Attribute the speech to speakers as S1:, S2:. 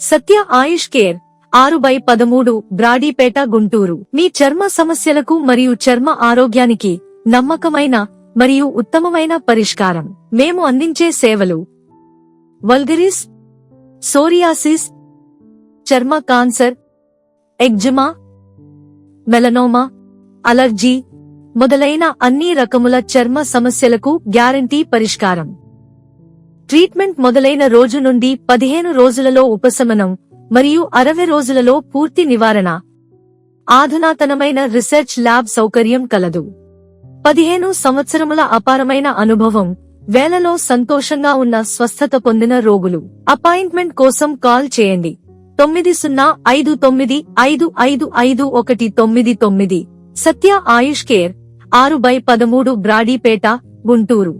S1: సత్య ఆయుష్ care ఆరు by పదమూడు బ్రాడీపేట గుంటూరు. మీ చర్మ సమస్యలకు మరియు చర్మ ఆరోగ్యానికి నమ్మకమైన మరియు ఉత్తమమైన పరిష్కారం. మేము అందించే సేవలు. వల్గరిస్ సోరియాసిస్ చర్మ కాన్సర్ ఎగ్జిమా మెలనోమా అలర్జీ మొదలైన అన్ని రకముల చర్మ సమస్యలకు గ్యారంటీ పరిష్కారం. ట్రీట్మెంట్ మొదలైన రోజు నుండి పదిహేను రోజులలో ఉపశమనం మరియు అరవై రోజులలో పూర్తి నివారణ. ఆధునాతనమైన రీసెర్చ్ ల్యాబ్ సౌకర్యం కలదు. పదిహేను సంవత్సరముల అపారమైన అనుభవం వేలలో సంతోషంగా ఉన్న స్వస్థత పొందిన రోగులు. అపాయింట్మెంట్ కోసం కాల్ చేయండి. తొమ్మిది సున్నా ఐదు తొమ్మిది ఐదు ఐదు ఐదు ఒకటి తొమ్మిది తొమ్మిది. సత్య ఆయుష్ కేర్ ఆరు బై పదమూడు బ్రాడీపేట గుంటూరు.